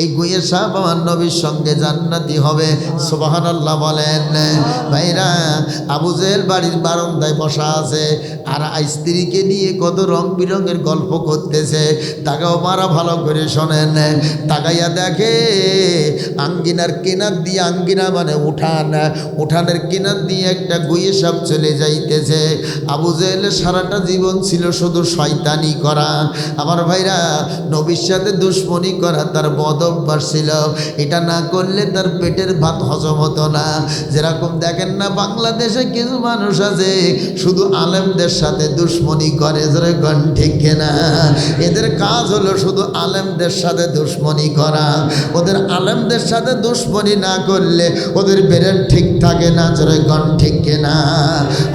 এই গুয়ে সাহেব আমার নবীর সঙ্গে জান্নাতি হবে। সুবাহান আল্লাহ বলেন, ভাইরা, আবু জেহেল বাড়ির বারান্দায় বসা আছে আর স্ত্রীকে নিয়ে কত রং বিরঙের গল্প করতেছে। তাকেও মারা ভালো করে শোনেন। তাকাইয়া দেখে আঙ্গিনার কেনার দিয়ে আঙ্গিনা মানে উঠান। উঠানের কেনার দিয়ে একটা গুয়ে সাপ চলে যাইতেছে। আবু জেহেলের সারাটা জীবন ছিল শুধু শয়তানি করা। আমার ভাইরা, নবীর সাথে দুশ্মনী করা, তার বদ অভ্যাস ছিল। এটা না করলে তার পেটের ভাত হজম হতো না। যেরকম দেখেন না, বাংলাদেশে কিছু মানুষ আছে, শুধু আলেমদের সাথে দুশ্মনী করে, যেরকম ঠিক না এদের কাজ হলো শুধু আলেমদের সাথে দুশ্মনী করা। ওদের আলেমদের সাথে দুশ্মনী না করলে ওদের বেরেন ঠিক থাকে না, যেরকম ঠিক না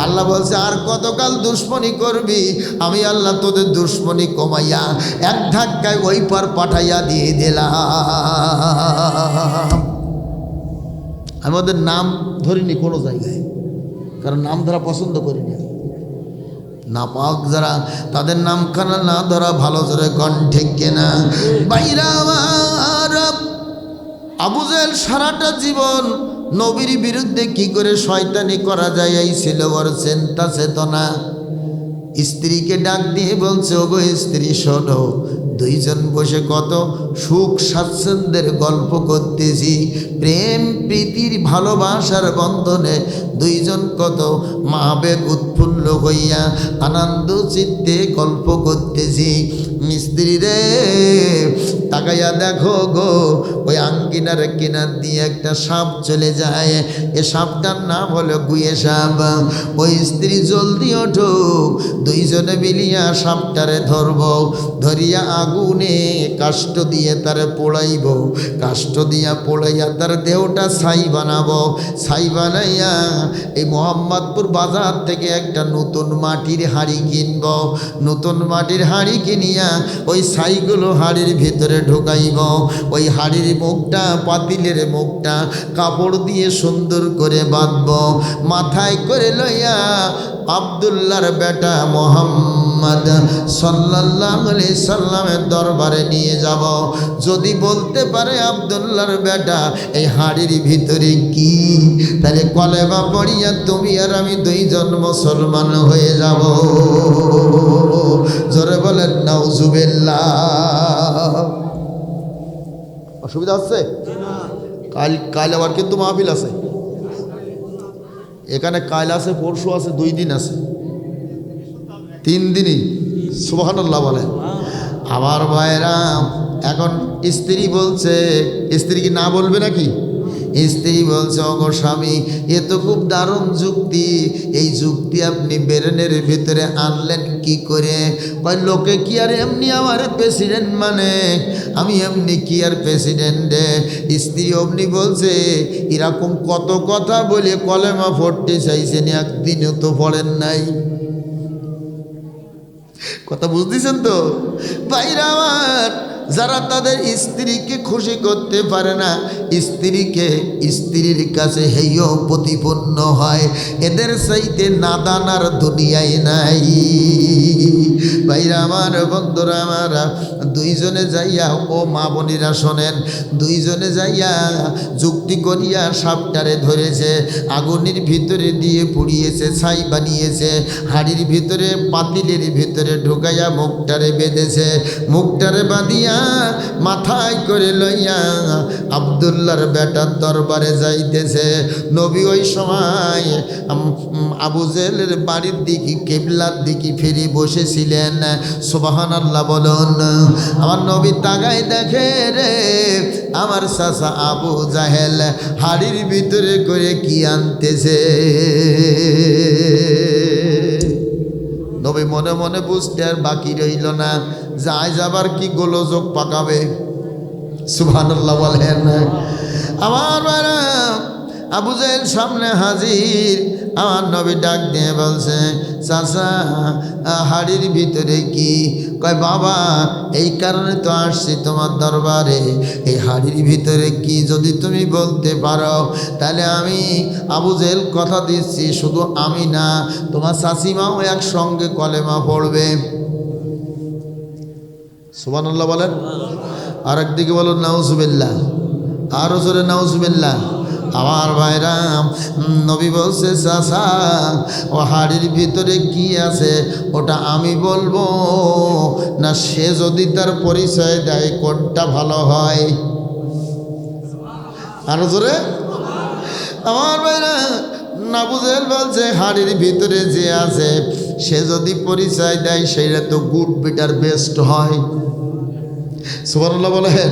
আল্লাহ বলছে, আর কতকাল দুশ্মনী করবি? আমি আল্লাহ তোদের দুশ্মনী কমাইয়া এক ধাক্কায় ওই পার পাঠাইয়া দিয়ে দিলাম। আমি ওদের নাম ধরিনি কোনো জায়গায়, কারণ নাম ধরা পছন্দ আমি। না পাক যারা, তাদের নাম খানা না ধরা ভালো ধরে কন ঠিক কেনা বাইরা আবুজেল সারাটা জীবন নবীর বিরুদ্ধে কি করে শয়তানি করা যায় এই ছিল ওর চিন্তা চেতনা স্ত্রীকে ডাক দিয়ে বলছে, ওগো স্ত্রী, শোনো দুইজন বসে কত সুখ স্বাচ্ছন্দ্যের গল্প করতেছি। প্রেম, প্রীতির ভালোবাসার বন্ধনে দুইজন কত মাবেগ উৎফুল্ল হইয়া আনন্দ চিত্তে গল্প করতেছি। মিস্ত্রি রে, তাকাইয়া দেখো গো, ওই আঙ্গিনার কিনার দিয়ে একটা সাপ চলে যায়। এ সাপটার নাম হলো গুয়ে সাপ। ওই স্ত্রী জলদি ওঠো দুইজনে মিলিয়া সাপটারে ধরব, ধরিয়া আগুনে কাষ্ট দিয়ে তারে পোড়াইব। কাষ্ট দিয়া পোড়াইয়া তার দেহটা ছাই বানাবো। ছাই বানাইয়া এই মোহাম্মদপুর বাজার থেকে একটা নতুন মাটির হাঁড়ি কিনব। নতুন মাটির হাঁড়ি কিনিয়া ওই ছাইগুলো হাঁড়ির ভিতরে ঢুকাইব। ওই হাঁড়ির মুখটা, পাতিলের মুখটা কাপড় দিয়ে সুন্দর করে বাঁধব। মাথায় করে লইয়া আবদুল্লার বেটা মোহাম্মদ সাল্লাল্লাহু আলাইহি সাল্লামের দরবারে নিয়ে যাব। যদি বলতে পারে আবদুল্লার বেটা এই হাড়ির ভিতরে কি? তাহলে কলেবা পড়িয়া তুমি আর আমি দুইজন মুসলমান হয়ে যাব। জোরে বলেন নাউজুবিল্লাহ। অসুবিধা আছে? কাল কাল আবার কিন্তু মাহফিল আছে। এখানে কাল আছে, পরশু আছে, দুই দিন আছে। তিন দিনই সুবাহান্লাহ বলে। আমার ভাইরা এখন স্ত্রী বলছে, স্ত্রী কি না বলবে নাকি? স্ত্রী বলছে অগ স্বামী, এ তো খুব দারুণ যুক্তি। এই যুক্তি আপনি বেরেনের ভিতরে আনলেন কি করে? কয় লোকে কি আর এমনি আমার প্রেসিডেন্ট মানে? আমি এমনি কি আর প্রেসিডেন্ট স্ত্রী অমনি বলছে, এরকম কত কথা বলে কলেমা পড়তে চাইছেন, একদিনও তো পড়েন নাই। কথা বুঝতেছেন তো? বাইরে আমার যারা তাদের স্ত্রীকে খুশি করতে পারে না, স্ত্রীকে স্ত্রীর কাছে হেয় প্রতিপন্ন হয়। এদের চাইতে নাদানার দুনিয়ায় নাই। ভাইরা আমার, বন্ধুরা আমার, দুইজনে যাইয়া, ও মা বোনেরা শোনেন, দুইজনে যাইয়া যুক্তি করিয়া সাপটারে ধরেছে, আগুনের ভিতরে দিয়ে পুড়িয়েছে, ছাই বানিয়েছে, হাড়ির ভিতরে, পাতিলের ভিতরে ঢুকাইয়া মুখটারে বেঁধেছে। মুখটারে বাঁধিয়া মাথায় করে লইয়া আবদুল্লার বেটার দরবারে যাইতেছে। নবী ওই সময় আবু জেলের বাড়ির দিকে, কেবলার দিকে ফিরে বসেছিলেন। সোবাহান আল্লাহ বলুন, আমার নবী তাগাই দেখে রে, আমার চাষা আবু জাহেল হাড়ির ভিতরে করে কি আনতেছে? নবী মনে মনে বুঝতে আর বাকি রইল না। যায় যাবার কি গোলযোগ পাকাবে? সুবহানাল্লাহ বলেন। আমার আবু জাহেল সামনে হাজির। আমার নবী ডাক দিয়ে বলছে, চাচা হাড়ির ভিতরে কি? কয়, বাবা, এই কারণে তো আসছি তোমার দরবারে। এই হাড়ির ভিতরে কি যদি তুমি বলতে পারো, তাহলে আমি আবু জেল কথা দিচ্ছি, শুধু আমি না, তোমার চাচিমাও একসঙ্গে কলেমা পড়বে। সুবহানাল্লাহ বলেন। আর একদিকে বলো নাউজুবিল্লাহ। আরও জোরে, নাউজুবিল্লাহ। আমার ভাইরাম নবী বলছে চাষা ও হাড়ির ভিতরে কি আছে? ওটা আমি বলব। না, সে যদি তার পরিচয় দেয়, কোনটা ভালো হয়? আরও জোরে। আমার ভাইরা না নাবুজেল বলছে, হাড়ির ভিতরে যে আছে, সে যদি পরিচয় দেয় সেইটা তো গুড বেটার বেস্ট হয়। সুবর্ণল্লাহ বলেন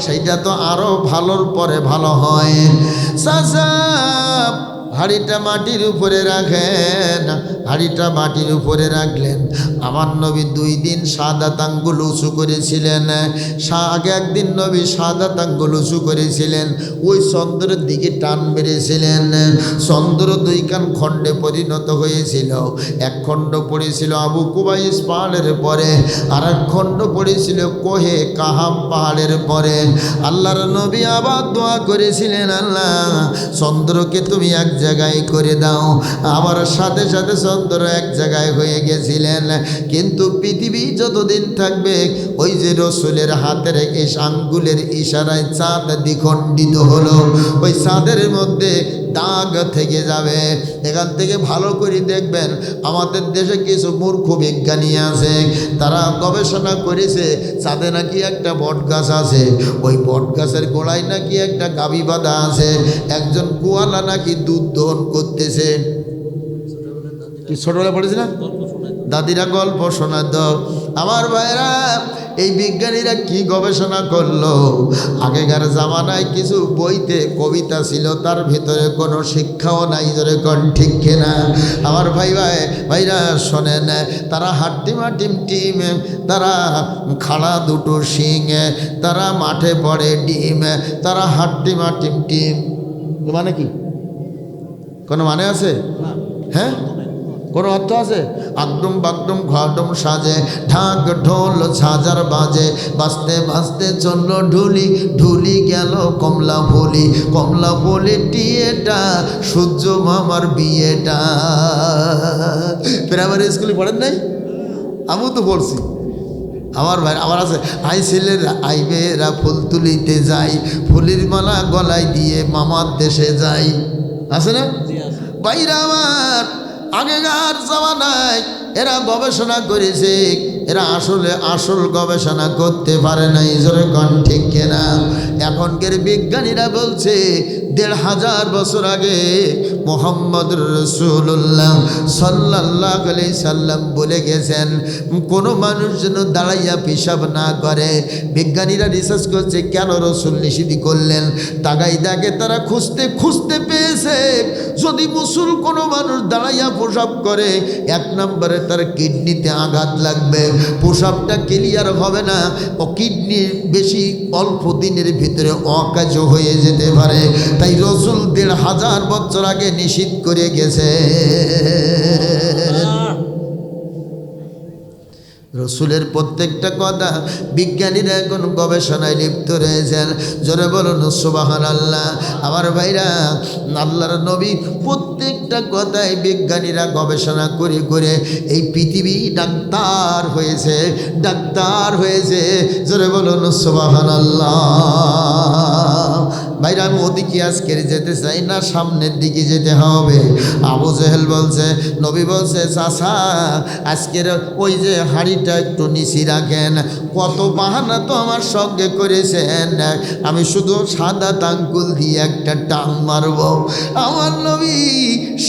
সেইটা তো আরও ভালোর পরে ভালো হয়। চাচা হাড়িটা মাটির উপরে রাখেন, হাড়িটা মাটির উপরে রাখলেন। আমার নবী দুই দিন সাদা আঙ্গুল উঁচু করেছিলেন। আগে একদিন নবী সাদা আঙ্গুল উঁচু করেছিলেন। ওই চন্দ্রের দিকে টান মেরেছিলেন। চন্দ্র দুই কান খণ্ডে পরিণত হয়েছিল। এক খণ্ড পড়েছিল আবু কুবাইস পাহাড়ের পরে, আর এক খণ্ড পড়েছিল কোহে কাহাম পাহাড়ের পরে। আল্লাহর নবী আবার দোয়া করেছিলেন, আল্লাহ, চন্দ্রকে তুমি এক জায়গায় করে দাও। আমার সাথে সাথে চন্দ্র এক জায়গায় হয়ে গেছিলেন। কিন্তু পৃথিবী যতদিন থাকবে, ওই যে রসুলের হাতের এই আঙ্গুলের ইশারায় চাঁদ দ্বিখণ্ডিত হলো। ওই চাঁদের মধ্যে দাগ থেকে যাবে। এখান থেকে ভালো করে দেখবেন, আমাদের দেশে কিছু মূর্খ বিজ্ঞানী আছে। তারা গবেষণা করেছে, চাঁদে নাকি একটা বট গাছ আছে। ওই বট গাছের গোড়ায় নাকি একটা গাবি বাঁধা আছে। একজন কুয়ালা নাকি দুধ দহন করতেছে। কি ছোটবেলা পড়েছি না দাদিরা গল্প শোনাত। আমার ভাইরা এই বিজ্ঞানীরা কি গবেষণা করল? আগেকার জামানায় কিছু বইতে কবিতা ছিল, তার ভিতরে কোনো শিক্ষাও নাই ধরে কোন, ঠিক কিনা? আমার ভাই ভাই, ভাইরা শোনেন, তারা হাট্টিমা টিম টিম তারা খাড়া দুটো শিং, তারা মাঠে পড়ে ডিম, তারা হাট্টিমা টিম টিম মানে কি? কোনো মানে আছে? হ্যাঁ? কোনো অর্থ আছে? আগডুম বাগডুম ঘডুম সাজে, ঢাক ঢোল সাজার বাজে বাঁচতে বাঁচতে চলল ঢুলি ঢুলি গেল কমলা বলি কমলা বলি টিয়েটা সূর্য মামার বিয়েটা। প্রাইমারি স্কুলে পড়েন নাই? আমিও তো পড়ছি। আমার ভাই, আমার আছে, আই ছেলেরা আইবেরা ফুল তুলিতে যাই ফুলের মালা গলায় দিয়ে মামার দেশে যাই আছে না? বাইরা আমার আগেকার জমানায় এরা গবেষণা করেছে, এরা আসলে আসল গবেষণা করতে পারে না জোরে কন ঠিক কেনা? এখনকার বিজ্ঞানীরা বলছে দেড় হাজার বছর আগে মোহাম্মদ রসুল্লাহ সাল্লাহ আলি সাল্লাম বলে গেছেন, কোনো মানুষ যেন দাঁড়াইয়া পেশাব না করে। বিজ্ঞানীরা রিসার্চ করছে, কেন রসুল নিষিদ্ধ করলেন? তাগাই দাগে তারা খুঁজতে খুঁজতে পেয়েছে, যদি মুসুল কোনো মানুষ দাঁড়াইয়া প্রসাব করে, এক নম্বরে তার কিডনিতে আঘাত লাগবে। প্রসাবটা ক্লিয়ার হবে না, ও কিডনি বেশি অল্প দিনের ভিতরে অকাজ হয়ে যেতে পারে। তাই রসুল দেড় হাজার বছর আগে নিষিদ্ধ করে গেছে রসুলের প্রত্যেকটা কথা বিজ্ঞানীরা এখন গবেষণায় লিপ্ত রয়েছেন। জোরে বলুন সুবাহান আল্লাহ আমার ভাইরা, আল্লাহর নবী প্রত্যেকটা কথায় বিজ্ঞানীরা গবেষণা করে করে এই পৃথিবী ডাক্তার হয়েছে ডাক্তার হয়েছে। জোরে বলুন সুবাহান আল্লাহ ভাইরা, আমি ওদিকে আজকের যেতে চাই না, সামনের দিকে যেতে হবে। আবু জেহেল বলছে, নবী বলছে চাষা আজকের ওই যে হাড়িটা একটু নিচি রাখেন। কত বাহানা তো আমার সঙ্গে করেছেন। আমি শুধু সাদা তাঙ্কুল দিয়ে একটা টান মারব। আমার নবী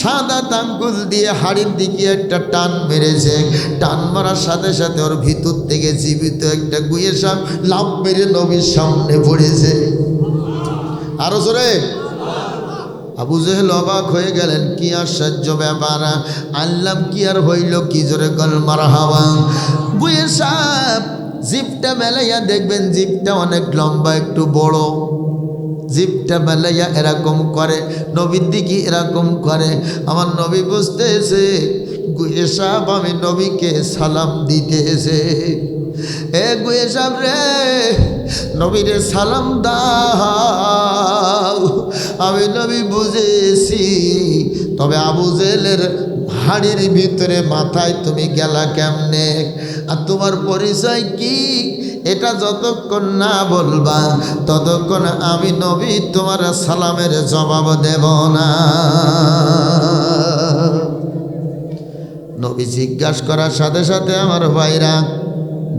সাদা তাঙ্কুল দিয়ে হাড়ির দিকে একটা টান মেরেছে। টান মারার সাথে সাথে ওর ভিতর থেকে জীবিত একটা গুয়ে সাপ লাভ মেরে নবীর সামনে পড়েছে। আরও জোরে। আবু জেহেল অবাক হয়ে গেলেন, কি আশ্চর্য ব্যাপার। আনলাম কি আর হইল, কি জোরে গল মারা হাওয়া বুয়ে সাপ জিপটা মেলাইয়া দেখবেন, জিপটা অনেক লম্বা, একটু বড়। জিপটা মেলাইয়া এরকম করে, নবীর দিকে এরকম করে। আমার নবী বুঝতেছে সাপ আমি নবীকে সালাম দিতেছে। এ গুয়ে রে, নবীরে সালাম দাও। আমি নবী বুঝেছি, তবে আবু জেলের হাড়ির ভিতরে মাথায় তুমি গেলা কেমনে? আর তোমার পরিচয় কি? এটা যতক্ষণ না বলবা, ততক্ষণ আমি নবী তোমার সালামের জবাব দেব না। নবী জিজ্ঞাসা করার সাথে সাথে আমার ভাইরা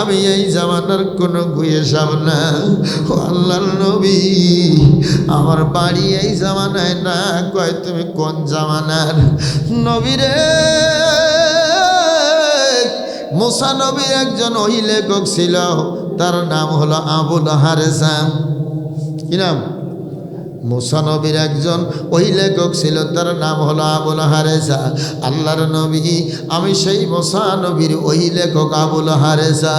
আমি এই জামানার কোনো গুয়ে সাব না ও আল্লাহর নবী, আমার বাড়ি এই জামানায় না। কয়, তুমি কোন জামানার নবীরে মুসা নবীর একজন ওই লেখক ছিল, তার নাম হলো আবুল হারেসা কি নাম? মুসানবীর একজন ওই লেখক ছিল, তার নাম হলো আবুল হারেসা। আল্লাহর নবী, আমি সেই মুসানবীর ওই লেখক আবুল হারেসা।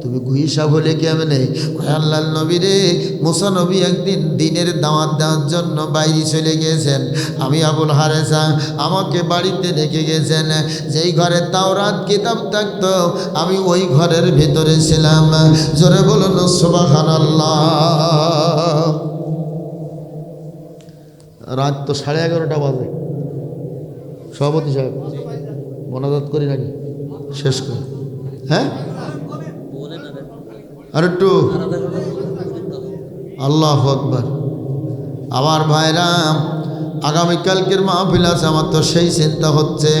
তুমি গুহিসা বলে কেমনে কয় আল্লাহর নবী রে মুসা নবী একদিন দিনের দাওয়াত দেওয়ার জন্য বাইরে চলে গেছেন আমি আবুল হারেসা আমাকে বাড়িতে রেখে গেছেন। যেই ঘরে তাওরাত কিতাব থাকতো আমি ওই ঘরের ভিতরে ছিলাম। জোরে বলুন সুবাহান রাত তো সাড়ে এগারোটা বাজে। সভাপতি সাহেব মনাজাত করি নাকি? শেষ করি। হ্যাঁ? আর একটু। আল্লাহ আকবর। আমার ভাইরাম আগামীকালকের মাহফিল আছে, আমার তো সেই চিন্তা হচ্ছে।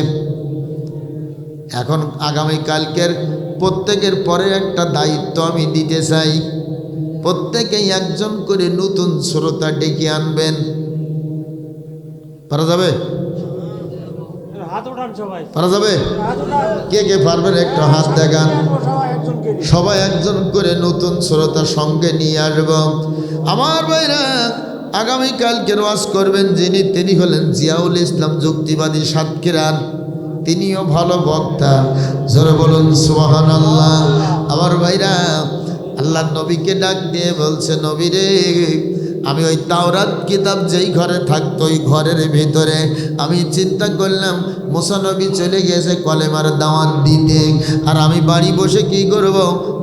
এখন আগামীকালকের প্রত্যেকের পরে একটা দায়িত্ব আমি দিতে চাই। প্রত্যেকেই একজন করে নতুন শ্রোতা ডেকে আনবেন। পারা যাবে? পারা যাবে? কে কে পারবেন একটু হাত দেখান? সবাই একজন করে নতুন শ্রোতা সঙ্গে নিয়ে আসব। আমার ভাইরা আগামীকালকে ওয়াজ করবেন যিনি তিনি হলেন জিয়াউল ইসলাম যুক্তিবাদী সাতক্ষীরার। তিনিও ভালো বক্তা। জোরে বলুন সুবাহান আল্লাহ আমার ভাইরা আল্লাহ নবীকে ডাক দিয়ে বলছে নবীরে আমি ওই তাওরাত কিতাব যেই ঘরে থাকতো, ওই ঘরের ভিতরে আমি চিন্তা করলাম মুসানবী চলে গেছে কলেমার দাওয়াত দিতে। আর আমি বাড়ি বসে কি করব?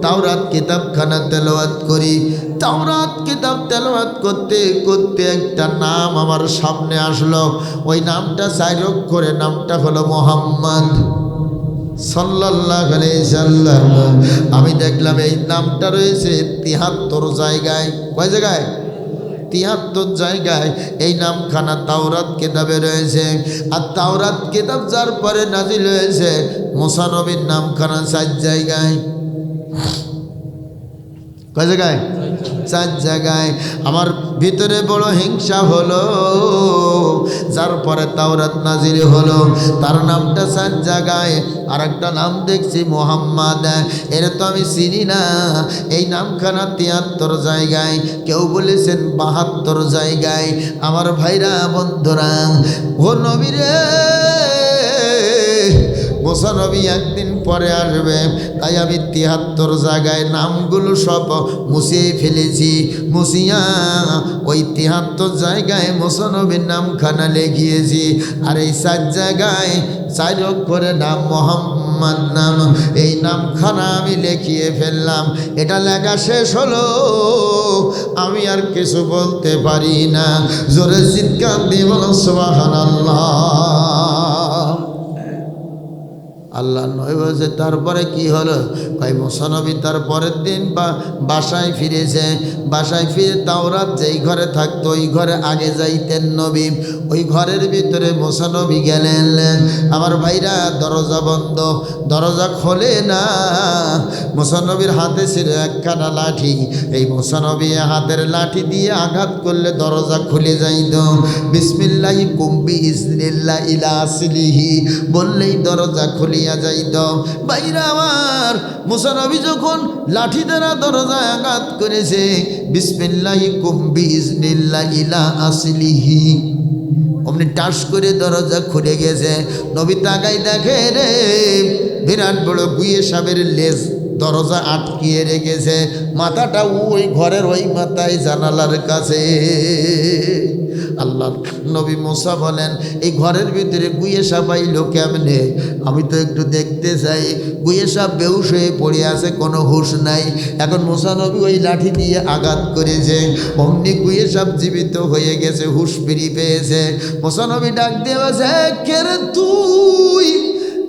তাওরাত কিতাবখানা তেলাওয়াত করি। তাওরাত কিতাব তেলাওয়াত করতে করতে একটা নাম আমার সামনে আসলো। ওই নামটা চার করে, নামটা হলো মোহাম্মদ আমি দেখলাম এই নামটা রয়েছে তিহাত্তর জায়গায়। কয় জায়গায়? তিয়াত্তর জায়গায় এই নামখানা তাওরাত কেতাবে রয়েছে। আর তাওরাত কেতাব যার পরে নাজিল হয়েছে মোসানবীর নামখানা সাত জায়গায়। কয় জায়গায়? চার জায়গায়। আমার ভিতরে বড় হিংসা হলো, যার পরে তাওরাত নাজির হলো। তার নামটা চার জায়গায় আর একটা নাম দেখছি মোহাম্মদ। এর তো আমি চিনি না। এই নামখানা তিয়াত্তর জায়গায়, কেউ বলেছেন বাহাত্তর জায়গায়। আমার ভাইরা, বন্ধুরা, ও নবীরে মোসানবী একদিন পরে আসবে। তাই আমি তিয়াত্তর জায়গায় নামগুলো সব মুছিয়ে ফেলেছি। মুছিয়া ওই তিয়াত্তর জায়গায় মোসানবীর নামখানা লিখিয়েছি আর এই চার জায়গায় চার অক্ষরে নাম মোহাম্মদ নাম। এই নামখানা আমি লিখিয়ে ফেললাম। এটা লেখা শেষ হলো। আমি আর কিছু বলতে পারি না। জোরে চিৎকার দিয়ে বলো সোহান আল্লাহ আল্লাহ বলছে তারপরে কি হলো? কয়, মোসানবী তার পরের দিন বা বাসায় ফিরেছে। বাসায় ফিরে তাওরাত যেই ঘরে থাকতো, ওই ঘরে আগে যাইতেন নবী। ওই ঘরের ভিতরে মোসানবী গেলেন। আমার ভাইরা, দরজা বন্ধ। দরজা খোলে না। মোসানবীর হাতে ছিল একখানা লাঠি। এই মোসানবী হাতের লাঠি দিয়ে আঘাত করলে দরজা খুলে যাইত। বিসমিল্লাহি কুম্বি ইসনিল্লা ইলা আসলিহি। বললেই দরজা খুলিয়া যাইত। বাইরা আমার মুসানবী যখন লাঠি দ্বারা দরজায় আঘাত করেছে, বিসমিল্লাহি কুম্বি ইসনিল্লা ইলা আসলিহি। অমনি টাস করে দরজা খুলে গেছে। নবী তাকাই দেখে রে, বিরাট বড় গুয়ে সাবের লেজ দরজা আটকিয়ে রেখেছে। মাথাটা ওই ঘরের ওই মাথায় জানালার কাছে। আল্লাহ নবী মোসা বলেন, এই ঘরের ভিতরে গুয়ে সাপাইল কেমনে? আমি তো একটু দেখতে চাই। গুয়ে সাপ বেউস হয়ে পড়ে আছে, কোনো হুশ নাই। এখন মোসা নবী ওই লাঠি দিয়ে আঘাত করেছে। অমনি গুয়ে সাপ জীবিত হয়ে গেছে, হুশ ফিরি পেয়েছে। মোসা নবী ডাক দেওয়া যায় কে রে তুই?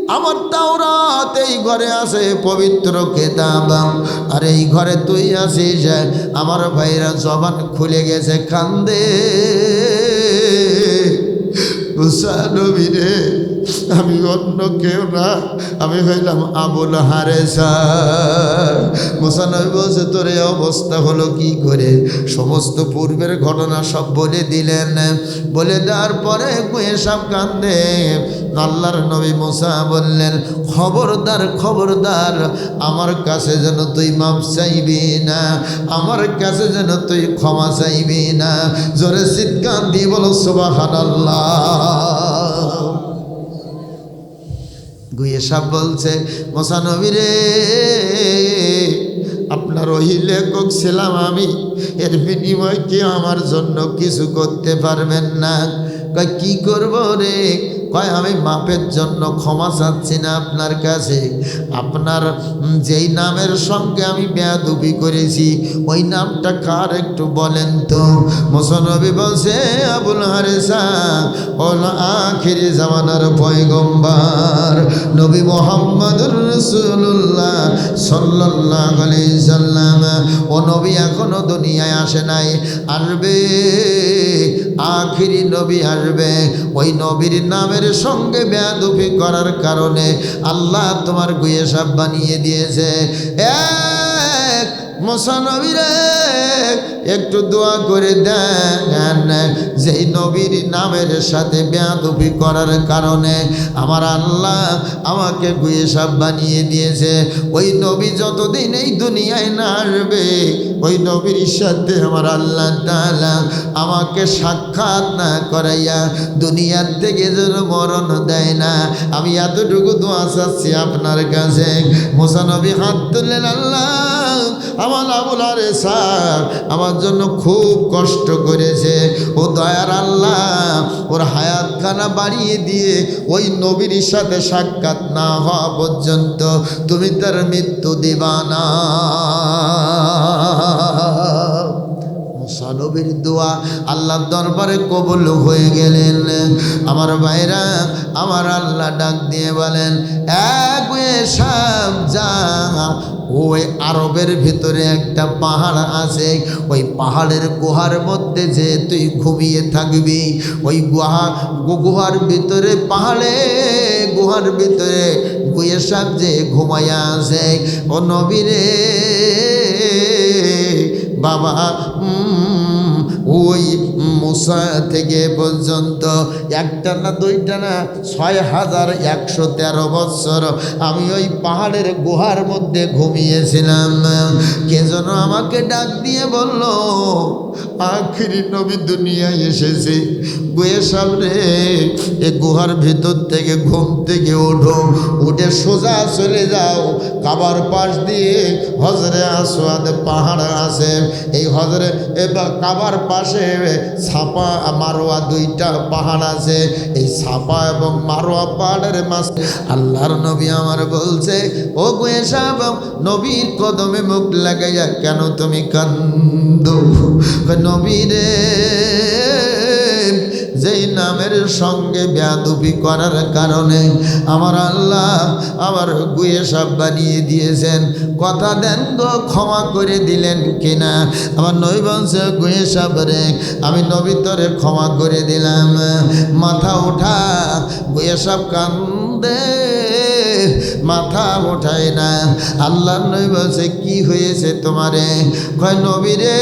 আমার তাওরাত এই ঘরে আছে পবিত্র কেতাব। আর এই ঘরে তুই আসিস আমার ভাইরা জবান খুলে গেছে, কান্দে। রে আমি অন্য কেউ না। আমি হইলাম আবুল হারেসা। মুসানবী বলছে, তোর এই অবস্থা হলো কি করে? সমস্ত পূর্বের ঘটনা সব বলে দিলেন। বলে দেওয়ার পরে কুয়ে সব কান্দে। আল্লাহর নবী মুসা বললেন, খবরদার খবরদার, আমার কাছে যেন তুই মাপ চাইবি না, আমার কাছে যেন তুই ক্ষমা চাইবি না। জোরে দিয়ে বলো সুবাহান গুয়ে সাপ বলছে মশানবীরে আপনার ওই লেখক ছিলাম আমি। এর বিনিময় কি আমার জন্য কিছু করতে পারবেন না? কি করব রে? কয়, আমি মাপের জন্য ক্ষমা চাচ্ছি না আপনার কাছে। আপনার যেই নামের সঙ্গে আমি বেয়াদুবি করেছি, ওই নামটা কার একটু বলেন তো? মোসনবী বলছে, আবুল হারেসা, ওল আখির জামানার পয়গম্বার, নবী মোহাম্মদুর রসুল্লাহ সাল্লাহ সাল্লাম। ও নবী এখনও দুনিয়ায় আসে নাই, আসবে, আখিরি নবী আসবে। ওই নবীর নামের সঙ্গে বেয়াদুফি করার কারণে আল্লাহ তোমার গুয়ে সাপ বানিয়ে দিয়েছে। এক মোসানবীরে একটু দোয়া করে দেন। যেই নবীর নামের সাথে বেয়াদুফি করার কারণে আমার আল্লাহ আমাকে গুয়ে সাপ বানিয়ে দিয়েছে। ওই নবী যতদিন এই দুনিয়ায় না আসবে, ওই নবীর সাথে আমার আল্লাহ তাআলা আমাকে সাক্ষাৎ না করাইয়া দুনিয়ার থেকে যেন মরণ দেয় না। আমি এতটুকু দোয়া চাচ্ছি আপনার কাছে। মোসানবী হাত তুললেন, আল্লাহ আমার আবুল স্যার আমার জন্য খুব কষ্ট করেছে। ও দয়ার আল্লাহ, ওর হায়াত খানা বাড়িয়ে দিয়ে ওই নবীর সাথে সাক্ষাৎ না হওয়া পর্যন্ত তুমি তার মৃত্যু দিবা না। মুসানবীর দোয়া আল্লাহর দরবারে কবুল হয়ে গেলেন। আমার ভাইরা, আমার আল্লাহ ডাক দিয়ে বলেন, এক ওই আরবের ভিতরে একটা পাহাড় আছে, ওই পাহাড়ের গুহার মধ্যে যে তুই ঘুমিয়ে থাকবি, ওই গুহা, গুহার ভিতরে, পাহাড়ে, গুহার ভিতরে গুয়ে সাপ যে ঘুমাইয়া আছে, ও নবীরে, বাবা ওই মুসা থেকে পর্যন্ত একটা না দুইটা না ছয় হাজার একশো তেরো বৎসর আমি ওই পাহাড়ের গুহার মধ্যে ঘুমিয়েছিলাম। কে যেন আমাকে ডাক দিয়ে বলল আখিরি নবী দুনিয়ায় এসেছে। গুয়ে সামনে এ গুহার ভিতর থেকে ঘুম থেকে ওঠো, উঠে সোজা চলে যাও। কাবার পাশ দিয়ে হজরে আসোয়াদ পাহাড় আছে। এই হজরে এবার কাবার পাশে ছাপা, মারোয়া দুইটা পাহাড় আছে। এই ছাপা এবং মারোয়া পাহাড়ের মাঝে আল্লাহর নবী আমার বলছে, ও গুয়ে সাহেব, নবীর কদমে মুখ লাগাইয়া কেন তুমি কান্দ? নবী রে যেই নামের সঙ্গে বেয়াদুপি করার কারণে আমার আল্লাহ আমার গুয়ে সব বানিয়ে দিয়েছেন। কথা দেন গো ক্ষমা করে দিলেন কিনা? আমার নৈবংশ গুয়ে সাবরে আমি নবীতরে ক্ষমা করে দিলাম। মাথা ওঠা গুয়ে সব কান্দে, মাথা ওঠায় না। আল্লাহ নই বলছে, কি হয়েছে তোমারে? কয় নবীরে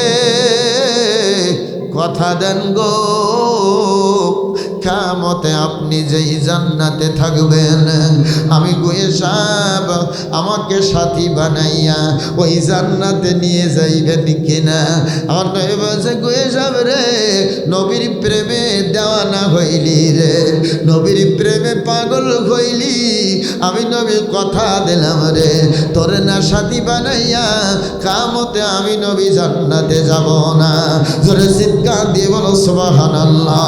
কথা দেন গো কামতে আপনি যেই জান্নাতে থাকবেন, আমি গুয়ে সাহেব আমাকে সাথী বানাইয়া ওই জান্নাতে নিয়ে যাইবেন কিনা? আমার নয় বলছে, গুয়ে সাহেব রে, নবীর প্রেমে দেওয়ানা হইলি রে, নবীর প্রেমে পাগল হইলি। আমি নবীর কথা দিলাম রে, তোরে না সাথী বানাইয়া কামতে আমি নবী জান্নাতে যাব না। জোরে চিৎকার দিয়ে বলো, সুবহানাল্লাহ।